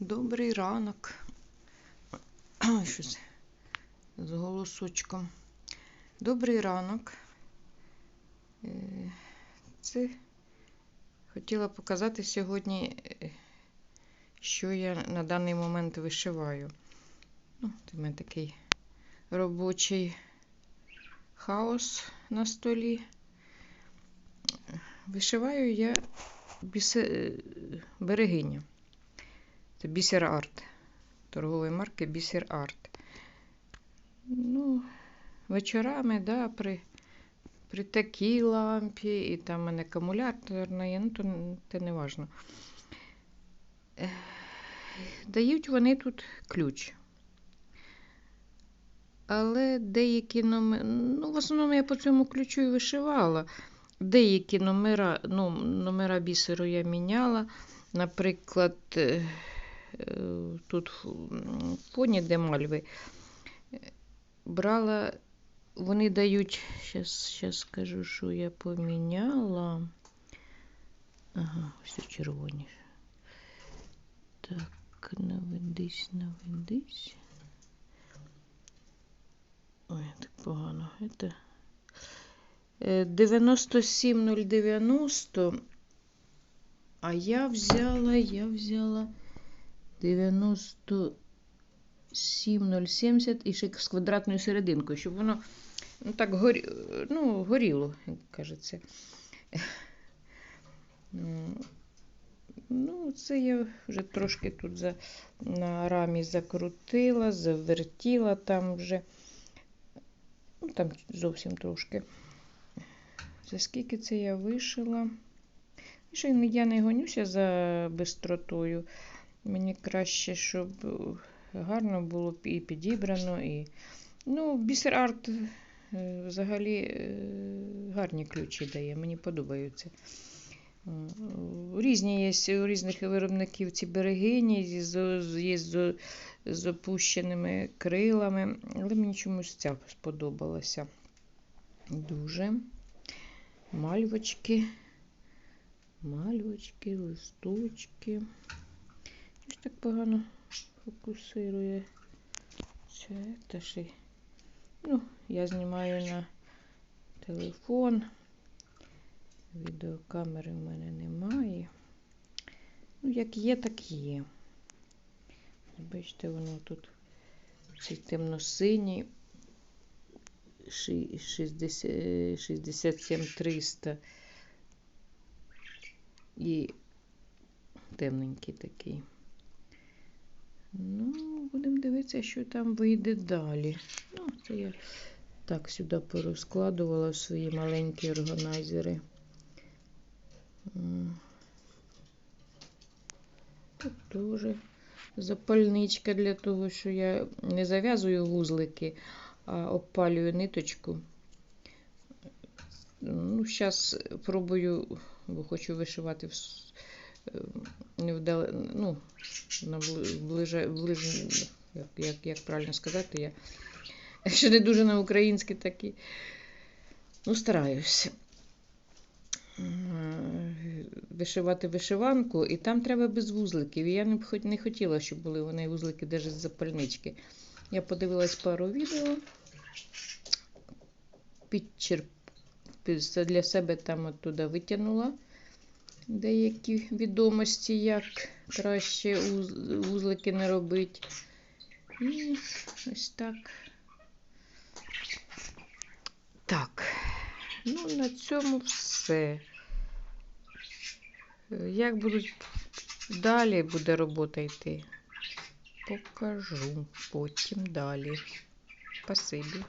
Добрий ранок. Щось з голосочком. Добрий ранок. Е, Це хотіла показати сьогодні, е, що я на даний момент вишиваю. Ну, це в мене такий робочий хаос на столі. Вишиваю я бісе... е, Це бісер арт. Торгової марки бісер арт. Ну, вечорами, да, при, при такій лампі, і там мене акумуляторна є, ну, то це не важно. Дають вони тут ключ. Але деякі номери, ну, в основному я по цьому ключу і вишивала. Деякі номера, ну, номера бісеру я міняла. Наприклад, е, тут в фоні, де мальви, е, брала, вони дають, зараз скажу, що я поміняла. Ага, ось червоні. Так, наведись, наведись. Ой, так погано. Это... Е, 97090. А я взяла, я взяла 97070 і ще з квадратною серединкою, щоб воно ну, так горі... ну, горіло, як кажеться. Ну, це я вже трошки тут за, на рамі закрутила, завертіла там вже. Ну, там зовсім трошки. За скільки це я вишила? Що я не гонюся за бистротою. Мені краще, щоб гарно було і підібрано. І... Ну, бісер арт е, взагалі е, гарні ключі дає, мені подобаються. Різні є у різних виробників ці берегині, є з, з опущеними крилами, але мені чомусь ця сподобалася. Дуже. Мальвочки, мальвочки, листочки. Щось так погано фокусирує. Це ще. Ну, я знімаю на телефон. Відеокамери в мене немає. Ну, як є, так є. Бачите, воно тут цей темно-синій 67300 і темненький такий. Ну, будемо дивитися, що там вийде далі. Ну, це я так сюди порозкладувала свої маленькі органайзери. Тут теж запальничка для того, що я не зав'язую вузлики, а обпалюю ниточку. Ну, Зараз пробую, бо хочу вишивати в, невдал... ну, на ближе, ближе як, як, як правильно сказати, я ще не дуже на українські такі. Ну, стараюся вишивати вишиванку, і там треба без вузликів. Я не, не хотіла, щоб були вони вузлики навіть з запальнички. Я подивилась пару відео, підчерп для себе там оттуда витягнула деякі відомості, як краще вузлики не робити. І ось так. Так, ну, на цьому все. Як будуть далі буде робота йти, покажу потім далі. Спасибі.